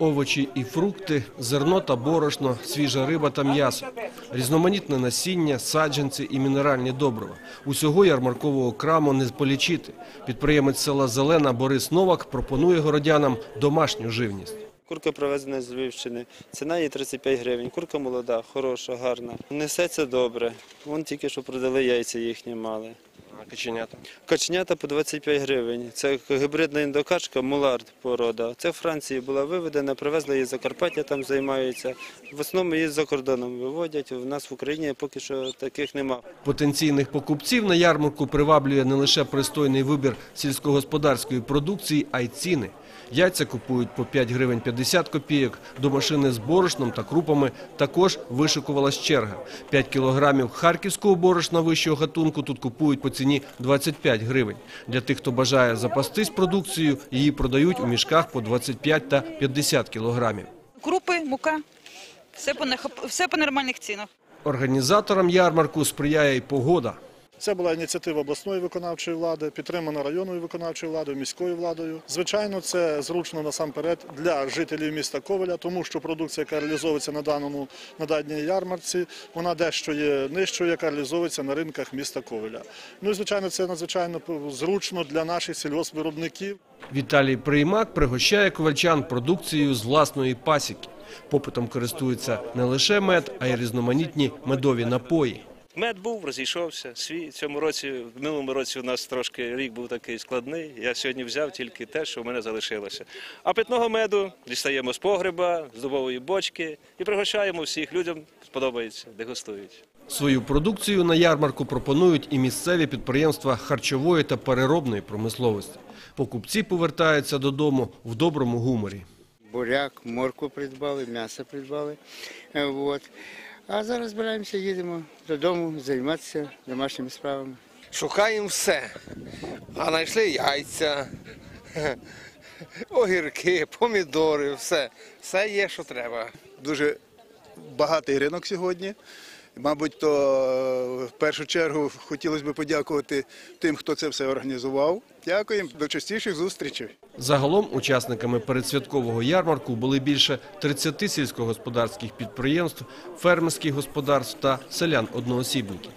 Овочі і фрукти, зерно та борошно, свіжа риба та м'ясо, різноманітне насіння, саджанці і мінеральні добрива. Усього ярмаркового краму не полічити. Підприємець села Зелена Борис Новак пропонує городянам домашню живність. Курка привезена з Львівщини. Ціна її 35 гривень. Курка молода, хороша, гарна. Несеться добре. Вон тільки що продали яйця їхні мали. А каченята? Каченята по 25 гривень. Це гібридна індокачка, мулард порода. Це в Франції була виведена, привезли її з Закарпаття, там займаються. В основному її за кордоном виводять. У нас в Україні поки що таких нема. Потенційних покупців на ярмарку приваблює не лише пристойний вибір сільськогосподарської продукції, а й ціни. Яйця купують по 5 гривень 50 копійок, до машини з борошном та крупами також вишикувалась черга. 5 кілограмів харківського борошна вищого гатунку тут купують по ціні 25 гривень. Для тих, хто бажає запастись продукцією, її продають у мішках по 25 та 50 кілограмів. крупи, мука. Все по, нехап- все по нормальних цінах. Організаторам ярмарку сприяє й погода. Це була ініціатива обласної виконавчої влади, підтримана районною виконавчою владою, міською владою. Звичайно, це зручно насамперед для жителів міста Ковеля, тому що продукція, яка реалізовується на даному на даній ярмарці, вона дещо є нижчою, яка реалізовується на ринках міста Ковеля. Ну і звичайно, це надзвичайно зручно для наших сільгоспвиробників. Віталій Приймак пригощає ковальчан продукцією з власної пасіки. Попитом користується не лише мед, а й різноманітні медові напої. Мед був, розійшовся. Свій цьому році, в минулому році у нас трошки рік був такий складний. Я сьогодні взяв тільки те, що в мене залишилося. А питного меду дістаємо з погреба, з дубової бочки і пригощаємо всіх людям. Сподобається, дегустують. Свою продукцію на ярмарку пропонують і місцеві підприємства харчової та переробної промисловості. Покупці повертаються додому в доброму гуморі. буряк, моркву придбали, м'ясо придбали. Е, От. А зараз збираємося, їдемо додому займатися домашніми справами. Шукаємо все. А знайшли яйця, огірки, помідори, все. Все є, що треба. дуже багатий ринок сьогодні. Мабуть, то е, в першу чергу хотілося б подякувати тим, хто це все організував. Дякуємо, до частіших зустрічей. Загалом учасниками передсвяткового ярмарку були більше 30 сільськогосподарських підприємств, фермерських господарств та селян-одноосібників.